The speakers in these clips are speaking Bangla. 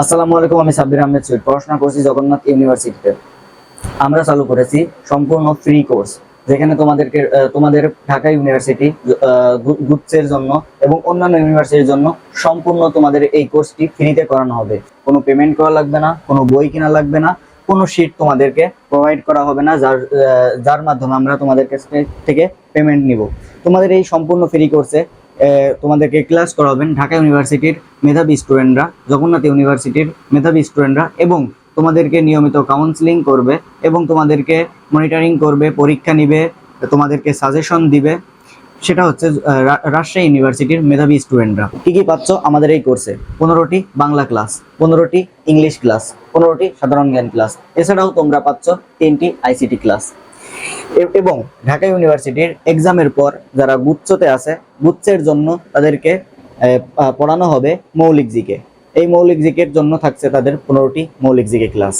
আসসালামু আলাইকুম আমি সাব্বির আহমেদ সুইট পড়াশোনা করছি জগন্নাথ ইউনিভার্সিটিতে। আমরা চালু করেছি সম্পূর্ণ ফ্রি কোর্স যেখানে তোমাদেরকে তোমাদের ঢাকা ইউনিভার্সিটি আহ, গু- গুচ্ছের জন্য এবং অন্যান্য ইউনিভার্সিটির জন্য সম্পূর্ণ তোমাদের এই কোর্সটি ফ্রিতে করানো হবে। কোনো পেমেন্ট করা লাগবে না কোনো বই কেনা লাগবে না কোনো শিট তোমাদেরকে প্রোভাইড করা হবে না যার যার মাধ্যমে আমরা তোমাদের কাছ থেকে পেমেন্ট নিব। তোমাদের এই সম্পূর্ণ ফ্রি কোর্সে তোমাদেরকে ক্লাস করাবেন ঢাকা ইউনিভার্সিটির মেধাবী স্টুডেন্টরা জগন্নাথ ইউনিভার্সিটির মেধাবী স্টুডেন্টরা এবং তোমাদেরকে নিয়মিত কাউন্সিলিং করবে এবং তোমাদেরকে মনিটরিং করবে, পরীক্ষা নিবে, তোমাদেরকে সাজেশন দিবে। সেটা হচ্ছে রাজশাহী ইউনিভার্সিটির মেধাবী স্টুডেন্টরা কি কি পাচ্ছ আমাদের এই কোর্সে পনেরোটি বাংলা ক্লাস পনেরোটি ইংলিশ ক্লাস পনেরোটি সাধারণ জ্ঞান ক্লাস এছাড়াও তোমরা পাচ্ছ তিনটি আইসিটি ক্লাস এবং ঢাকা ইউনিভার্সিটির এক্সামের পর যারা গুচ্ছতে আছে, গুচ্ছের জন্য তাদেরকে পড়ানো হবে মৌলিক জিকে। এই মৌলিক জিকের জন্য থাকছে তাদের পনেরোটি মৌলিক জিকে ক্লাস।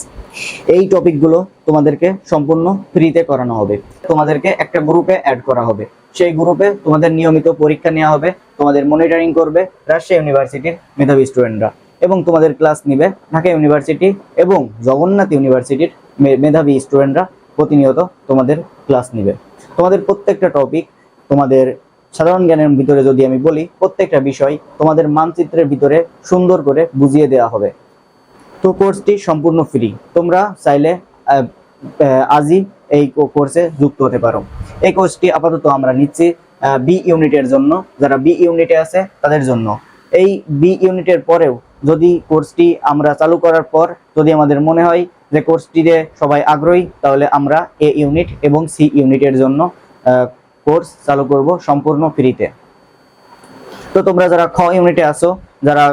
এই টপিকগুলো তোমাদেরকে সম্পূর্ণ ফ্রিতে করানো হবে। তোমাদেরকে একটা গ্রুপে অ্যাড করা হবে। সেই গ্রুপে তোমাদের নিয়মিত পরীক্ষা নেওয়া হবে, তোমাদের মনিটরিং করবে রাজশাহী ইউনিভার্সিটির মেধাবী স্টুডেন্টরা এবং তোমাদের ক্লাস নিবে ঢাকা ইউনিভার্সিটি এবং জগন্নাথ ইউনিভার্সিটির মেধাবী স্টুডেন্টরা প্রতিনিয়ত তোমাদের ক্লাস নিবে। তোমাদের প্রত্যেকটা টপিক তোমাদের সাধারণ জ্ঞানের ভিতরে যদি আমি বলি, প্রত্যেকটা বিষয় তোমাদের মানচিত্রের ভিতরে সুন্দর করে বুঝিয়ে দেওয়া হবে। তো কোর্সটি সম্পূর্ণ ফ্রি তোমরা চাইলে আজই এই কোর্সে যুক্ত হতে পারো। এই কোর্সটি আপাতত আমরা নিচ্ছি বি ইউনিটের জন্য। যারা বি ইউনিটে আছে, তাদের জন্য। এই বি ইউনিটের পরেও যদি কোর্সটি আমরা চালু করার পর যদি আমাদের মনে হয় যে কোর্সটিতে সবাই আগ্রহী, তাহলে আমরা এ ইউনিট এবং সি ইউনিটের জন্য কোর্স চালু করব সম্পূর্ণ ফ্রিতে তো তোমরা যারা খ ইউনিটে আসো যারা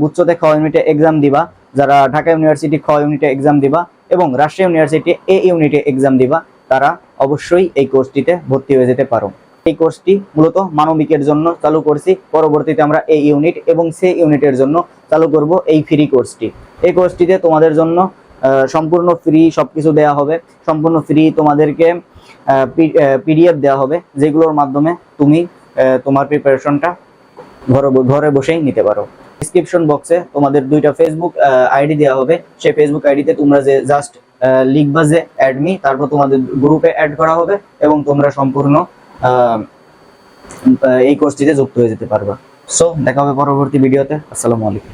গুচ্ছতে খ ইউনিটে এক্সাম দিবা, যারা ঢাকা ইউনিভার্সিটি খ ইউনিটে এক্সাম দিবা এবং রাজশাহী ইউনিভার্সিটি এ ইউনিটে এক্সাম দিবা, তারা অবশ্যই এই কোর্সটিতে ভর্তি হয়ে যেতে পারো। এই কোর্সটি মূলত মানবিকের জন্য চালু করছি, পরবর্তীতে আমরা এই ইউনিট এবং সে ইউনিটের জন্য চালু করব এই ফ্রি কোর্সটি এই কোর্সটিতে তোমাদের জন্য সম্পূর্ণ ফ্রি সবকিছু দেওয়া হবে। সম্পূর্ণ ফ্রি তোমাদেরকে পিডিএফ দেওয়া হবে, যেগুলোর মাধ্যমে তুমি তোমার প্রিপারেশনটা ঘরে ঘরে বসেই নিতে পারো। ডিসক্রিপশন বক্সে তোমাদের দুইটা ফেসবুক আইডি দেওয়া হবে। সেই ফেসবুক আইডিতে তোমরা যে জাস্ট লিখবা যে অ্যাডমি তারপর তোমাদের গ্রুপে অ্যাড করা হবে এবং তোমরা সম্পূর্ণ এই কোর্সটিতে যুক্ত হয়ে যেতে পারবা। সো দেখা হবে পরবর্তী ভিডিওতে আসসালামু আলাইকুম।